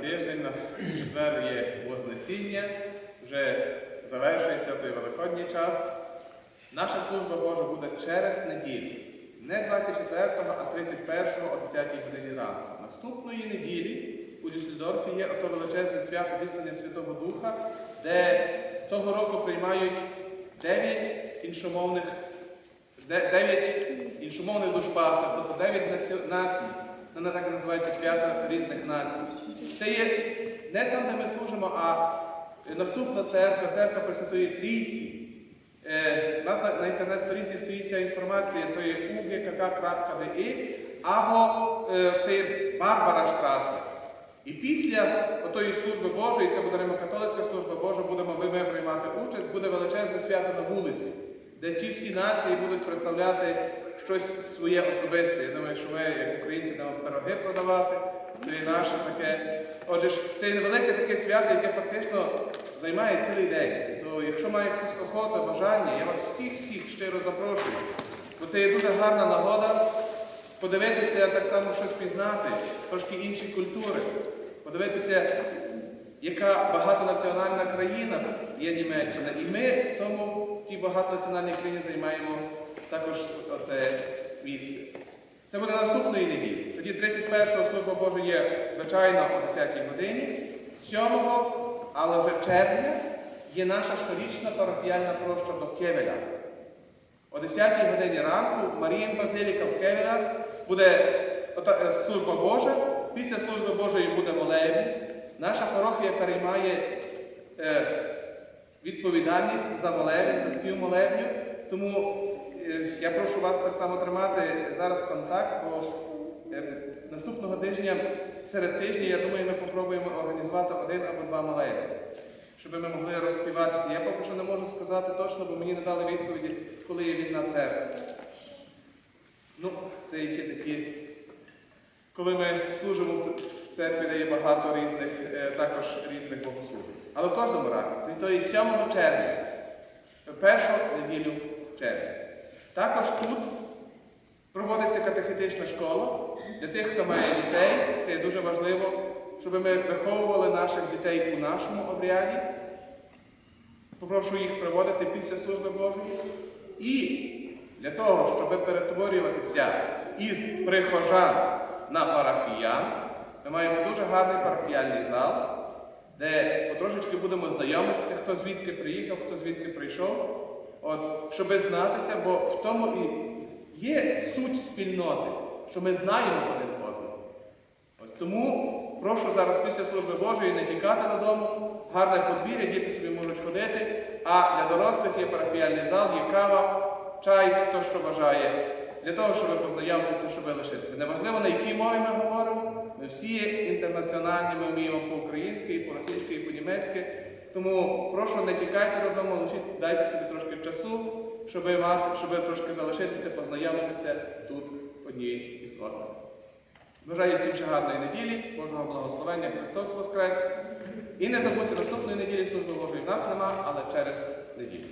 тиждень, на четвер є Вознесіння, вже завершується той великодній час. Наша служба Божа буде через неділю. Не 24, го а 31 го о 10-й годині ранку. Наступної неділі у Дюссельдорфі є ото величезне свято зіслання Святого Духа, де того року приймають 9 іншомовних 9 іншомовних душпасів, тобто 9 націй. Воно так і називається свято різних націй. Це є не там, де ми служимо, а наступна церква, церква Пресвятої Трійці. Е, У нас на, інтернет-сторінці стоїть ця інформація, то є ugkk.de або е, це є Барбара Штраса. І після отої служби Божої, це буде Римо-католицька служба Божа, будемо ви приймати участь, буде величезне свято на вулиці, де ті всі нації будуть представляти щось своє особисте. Я думаю, що ми, як українці, будемо пироги продавати, то є наше таке. Отже це невелике таке свято, яке фактично займає цілий день. То якщо має хтось охота, бажання, я вас всіх всіх щиро запрошую. Бо це є дуже гарна нагода подивитися так само щось пізнати, трошки інші культури, подивитися, яка багатонаціональна країна є Німеччина. І ми в тому в тій багатонаціональній країні займаємо також оце місце. Це буде наступної неділі. Тоді 31-го служба Божа є, звичайно, о 10-й годині. 7-го, але вже червня, є наша щорічна парафіяльна проща до Кевеля. О 10-й годині ранку Маріїн Базиліка в Кевеля буде е, служба Божа. Після служби Божої буде молебень. Наша парохія переймає е, відповідальність за молебень, за спів молебню. Тому я прошу вас так само тримати зараз контакт, бо е, наступного тижня, серед тижня, я думаю, ми попробуємо організувати один або два молебні щоб ми могли розспіватися. Я поки що не можу сказати точно, бо мені не дали відповіді, коли є вільна церква. Ну, це і ті такі, коли ми служимо в церкві, де є багато різних, е, також різних богослужень. Але в кожному разі, то є 7 червня, першу неділю червня. Також тут проводиться катехетична школа для тих, хто має дітей. Це є дуже важливо, щоб ми виховували наших дітей у нашому обряді. Попрошу їх проводити після служби Божої. І для того, щоб перетворюватися із прихожан на парафіян, ми маємо дуже гарний парафіяльний зал, де потрошечки будемо знайомитися, хто звідки приїхав, хто звідки прийшов, От, щоб знатися, бо в тому і є суть спільноти, що ми знаємо один одного. От тому прошу зараз після служби Божої не тікати додому, гарне подвір'я, діти собі можуть ходити, а для дорослих є парафіяльний зал, є кава, чай, хто що бажає, для того, щоб познайомитися, щоб лишитися. Неважливо, на якій мові ми говоримо, ми всі інтернаціональні, ми вміємо по-українськи, по-російськи, і по-німецьки. Тому прошу не тікайте додому, лишіть, дайте собі трошки часу, щоб, вам, щоб трошки залишитися, познайомитися тут однією із одним. Бажаю всім ще гарної неділі, Божого благословення, Христос Воскрес. І не забудьте наступної неділі служби Божої в нас нема, але через неділю.